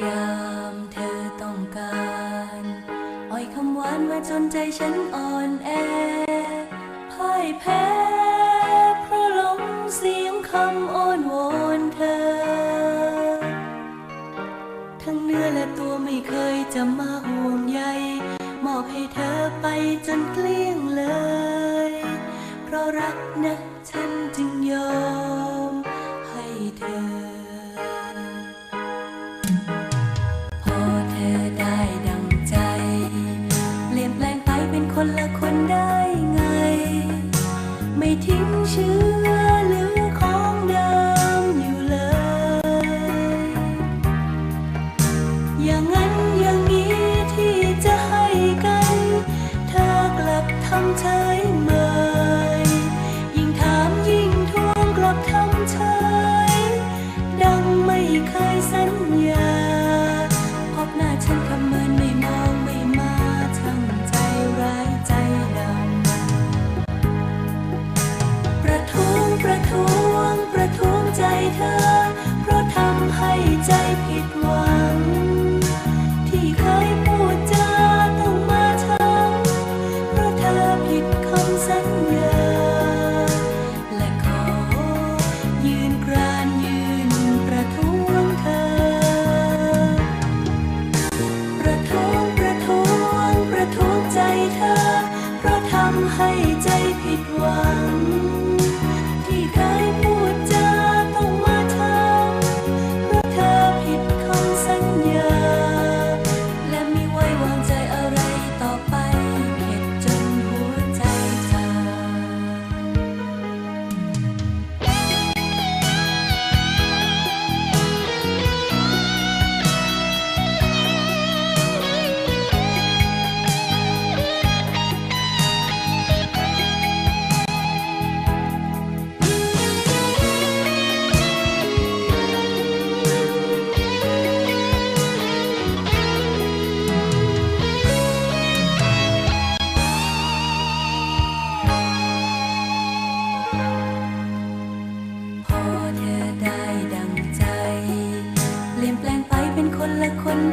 ยามเธอต้องการอ่อยคำหวานมาจนใจฉันอ่อนแอพ่ายแพ้เพราะหลงเสียงคำอ้อนวอนเธอ ทั้งเนื้อและตัวไม่เคยจะมาห่วงใยมอบให้เธอไปจนเกลี้ยงเลย เพราะรักนะฉันจึงยอม คนล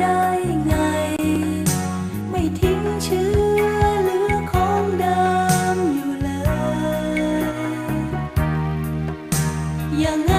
ได้ไง ไม่ทิ้งเชื้อเลือของดิอยู่เลย